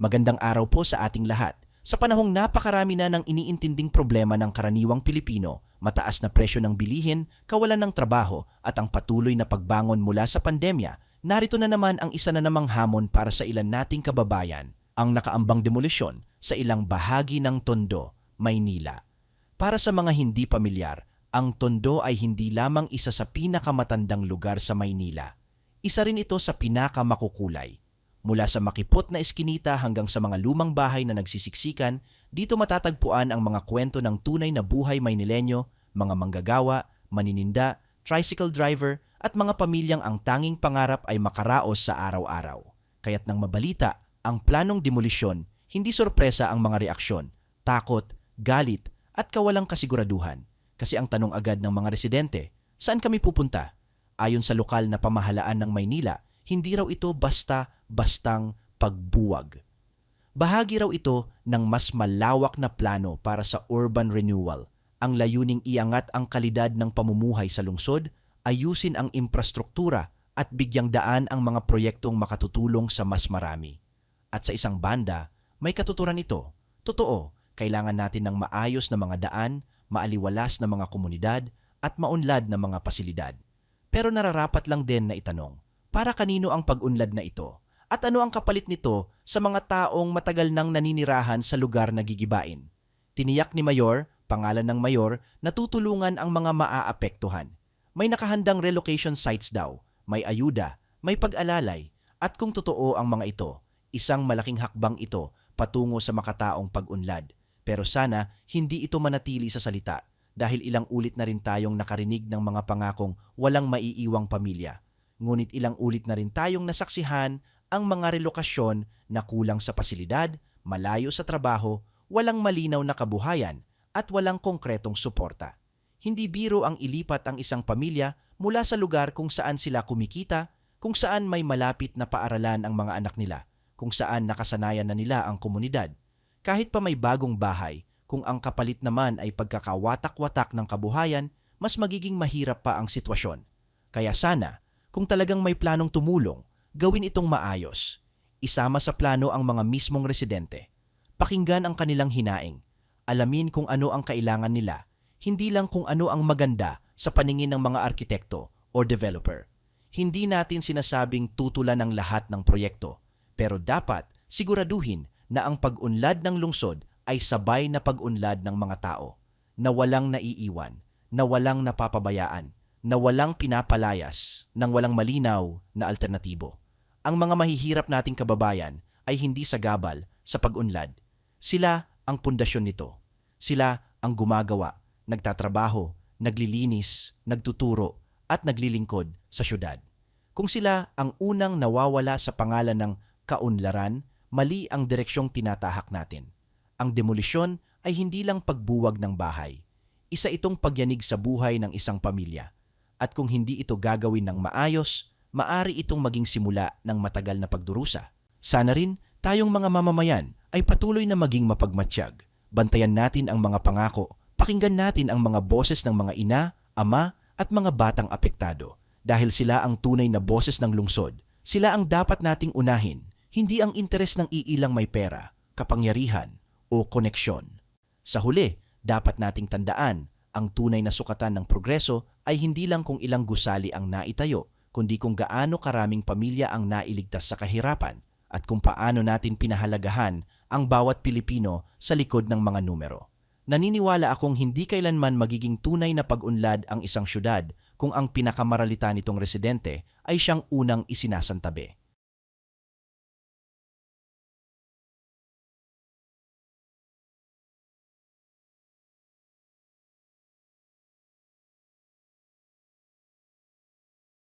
Magandang araw po sa ating lahat. Sa panahong napakarami na ng iniintinding problema ng karaniwang Pilipino, mataas na presyo ng bilihin, kawalan ng trabaho at ang patuloy na pagbangon mula sa pandemya, narito na naman ang isa na namang hamon para sa ilan nating kababayan, ang nakaambang demolisyon sa ilang bahagi ng Tondo, Maynila. Para sa mga hindi pamilyar, ang Tondo ay hindi lamang isa sa pinakamatandang lugar sa Maynila. Isa rin ito sa pinakamakukulay. Mula sa makipot na eskinita hanggang sa mga lumang bahay na nagsisiksikan, dito matatagpuan ang mga kwento ng tunay na buhay Maynilenyo, mga manggagawa, manininda, tricycle driver at mga pamilyang ang tanging pangarap ay makaraos sa araw-araw. Kaya't nang mabalita ang planong demolisyon, hindi sorpresa ang mga reaksyon, takot, galit at kawalang kasiguraduhan. Kasi ang tanong agad ng mga residente, saan kami pupunta? Ayon sa lokal na pamahalaan ng Maynila, hindi raw ito basta-bastang pagbuwag. Bahagi raw ito ng mas malawak na plano para sa urban renewal. Ang layuning iangat ang kalidad ng pamumuhay sa lungsod, ayusin ang infrastruktura at bigyang daan ang mga proyektong makatutulong sa mas marami. At sa isang banda, may katuturan ito. Totoo, kailangan natin ng maayos na mga daan, maaliwalas na mga komunidad, at maunlad na mga pasilidad. Pero nararapat lang din na itanong, para kanino ang pag-unlad na ito? At ano ang kapalit nito sa mga taong matagal nang naninirahan sa lugar na gigibain? Tiniyak ni Mayor, pangalan ng Mayor, na tutulungan ang mga maaapektuhan. May nakahandang relocation sites daw, may ayuda, may pag-alalay, at kung totoo ang mga ito, isang malaking hakbang ito patungo sa makataong pag-unlad. Pero sana hindi ito manatili sa salita dahil ilang ulit na rin tayong nakarinig ng mga pangakong walang maiiwang pamilya. Ngunit ilang ulit na rin tayong nasaksihan ang mga relokasyon na kulang sa pasilidad, malayo sa trabaho, walang malinaw na kabuhayan at walang konkretong suporta. Hindi biro ang ilipat ang isang pamilya mula sa lugar kung saan sila kumikita, kung saan may malapit na paaralan ang mga anak nila, kung saan nakasanayan na nila ang komunidad. Kahit pa may bagong bahay, kung ang kapalit naman ay pagkakawatak-watak ng kabuhayan, mas magiging mahirap pa ang sitwasyon. Kaya sana, kung talagang may planong tumulong, gawin itong maayos. Isama sa plano ang mga mismong residente. Pakinggan ang kanilang hinaing. Alamin kung ano ang kailangan nila, hindi lang kung ano ang maganda sa paningin ng mga arkitekto or developer. Hindi natin sinasabing tutulan ng lahat ng proyekto, pero dapat siguraduhin na ang pag-unlad ng lungsod ay sabay na pag-unlad ng mga tao, na walang naiiwan, na walang napapabayaan, na walang pinapalayas, ng walang malinaw na alternatibo. Ang mga mahihirap nating kababayan ay hindi sagabal sa pag-unlad. Sila ang pundasyon nito. Sila ang gumagawa, nagtatrabaho, naglilinis, nagtuturo, at naglilingkod sa syudad. Kung sila ang unang nawawala sa pangalan ng kaunlaran, mali ang direksyong tinatahak natin. Ang demolisyon ay hindi lang pagbuwag ng bahay. Isa itong pagyanig sa buhay ng isang pamilya. At kung hindi ito gagawin ng maayos, maari itong maging simula ng matagal na pagdurusa. Sana rin tayong mga mamamayan ay patuloy na maging mapagmatsyag. Bantayan natin ang mga pangako, pakinggan natin ang mga boses ng mga ina, ama at mga batang apektado dahil sila ang tunay na boses ng lungsod. Sila ang dapat nating unahin, hindi ang interes ng iilang may pera, kapangyarihan o koneksyon. Sa huli, dapat nating tandaan ang tunay na sukatan ng progreso ay hindi lang kung ilang gusali ang naitayo, kundi kung gaano karaming pamilya ang nailigtas sa kahirapan at kung paano natin pinahalagahan ang bawat Pilipino sa likod ng mga numero. Naniniwala akong hindi kailanman magiging tunay na pag-unlad ang isang syudad kung ang pinakamaralita nitong residente ay siyang unang isinasantabi.